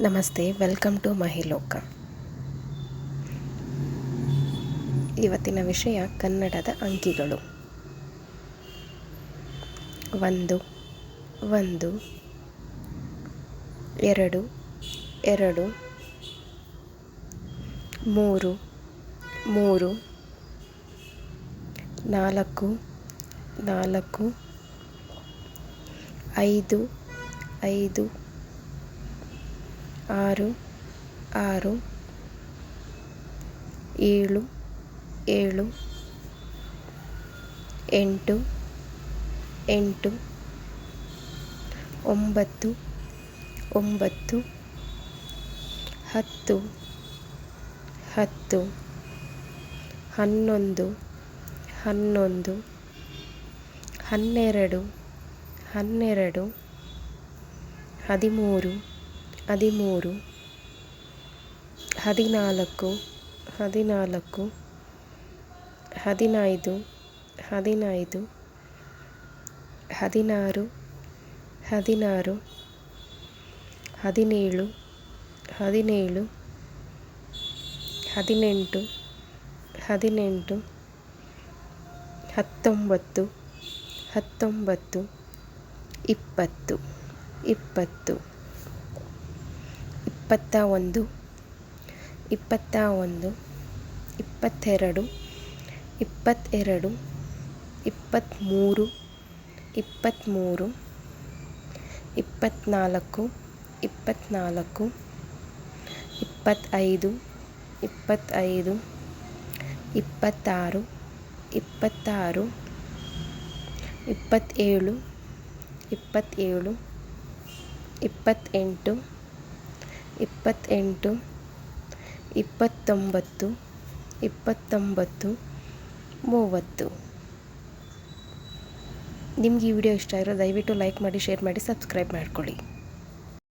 ನಮಸ್ತೆ, welcome to ಮಹಿಲೋಕ. ಇವತ್ತಿನ ವಿಷಯ ಕನ್ನಡದ ಅಂಕಿಗಳು. ಒಂದು ಒಂದು, ಎರಡು ಎರಡು, ಮೂರು ಮೂರು, ನಾಲ್ಕು ನಾಲ್ಕು, ಐದು ಐದು ಆರು ಆರು, ಏಳು ಏಳು, ಎಂಟು ಎಂಟು, ಒಂಬತ್ತು ಒಂಬತ್ತು, ಹತ್ತು ಹತ್ತು, ಹನ್ನೊಂದು ಹನ್ನೊಂದು, ಹನ್ನೆರಡು ಹನ್ನೆರಡು, ಹದಿಮೂರು ಹದಿಮೂರು, ಹದಿನಾಲ್ಕು ಹದಿನಾಲ್ಕು, ಹದಿನೈದು ಹದಿನೈದು, ಹದಿನಾರು ಹದಿನಾರು, ಹದಿನೇಳು ಹದಿನೇಳು, ಹದಿನೆಂಟು ಹದಿನೆಂಟು, ಹತ್ತೊಂಬತ್ತು ಹತ್ತೊಂಬತ್ತು, ಇಪ್ಪತ್ತು ಇಪ್ಪತ್ತು. ಇಪ್ಪತ್ತ ಒಂದು ಇಪ್ಪತ್ತ ಒಂದು ಇಪ್ಪತ್ತೆರಡು ಇಪ್ಪತ್ತೆರಡು, ಇಪ್ಪತ್ತ್ಮೂರು ಇಪ್ಪತ್ತ್ಮೂರು, ಇಪ್ಪತ್ತ್ನಾಲ್ಕು ಇಪ್ಪತ್ತ್ನಾಲ್ಕು, ಇಪ್ಪತ್ತೈದು ಇಪ್ಪತ್ತೈದು, ಇಪ್ಪತ್ತಾರು ಇಪ್ಪತ್ತಾರು, ಇಪ್ಪತ್ತೇಳು ಇಪ್ಪತ್ತೇಳು, ಇಪ್ಪತ್ತೆಂಟು ಇಪ್ಪತ್ತೆಂಟು, ಇಪ್ಪತ್ತೊಂಬತ್ತು ಇಪ್ಪತ್ತೊಂಬತ್ತು, ಮೂವತ್ತು. ನಿಮಗೆ ಈ ವಿಡಿಯೋ ಇಷ್ಟ ಆಗಿರೋ ದಯವಿಟ್ಟು ಲೈಕ್ ಮಾಡಿ, ಶೇರ್ ಮಾಡಿ, ಸಬ್ಸ್ಕ್ರೈಬ್ ಮಾಡ್ಕೊಳ್ಳಿ.